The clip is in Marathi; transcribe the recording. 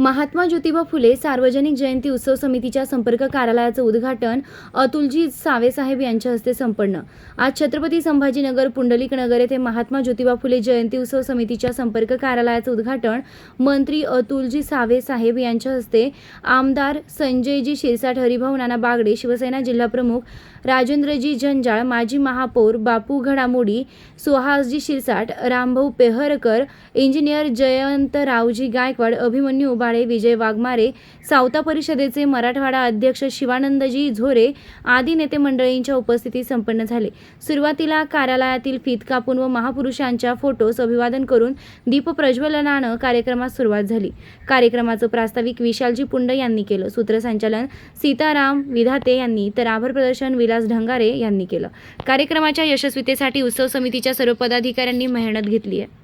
महात्मा ज्योतिबा फुले सार्वजनिक जयंती उत्सव समितीच्या संपर्क कार्यालयाचं उद्घाटन अतुलजी सावेसाहेब यांच्या हस्ते संपन्न. आज छत्रपती संभाजीनगर पुंडलिक नगर येथे महात्मा ज्योतिबा फुले जयंती उत्सव समितीच्या संपर्क कार्यालयाचं उद्घाटन मंत्री अतुलजी सावेसाहेब यांच्या हस्ते आमदार संजयजी शिरसाट हरिभाऊ नाना बागडे शिवसेना जिल्हाप्रमुख राजेंद्रजी जंजाळ माजी महापौर बापू घडामोडी सुहासजी शिरसाट रामभाऊ पेहरकर इंजिनियर जयंतरावजी गायकवाड अभिमन्यू काळे विजय वाघमारे सावता परिषदेचे मराठवाडा अध्यक्ष शिवानंदजी झोरे आदी नेते मंडळींच्या उपस्थितीत संपन्न झाले. सुरुवातीला कार्यालयातील फीत कापून व महापुरुषांच्या फोटोस अभिवादन करून दीपप्रज्वलनानं कार्यक्रमास सुरुवात झाली. कार्यक्रमाचं प्रास्ताविक विशालजी पुंड यांनी केलं. सूत्रसंचालन सीताराम विधाते यांनी तर आभार प्रदर्शन विलास ढंगारे यांनी केलं. कार्यक्रमाच्या यशस्वीतेसाठी उत्सव समितीच्या सर्व पदाधिकाऱ्यांनी मेहनत घेतली आहे.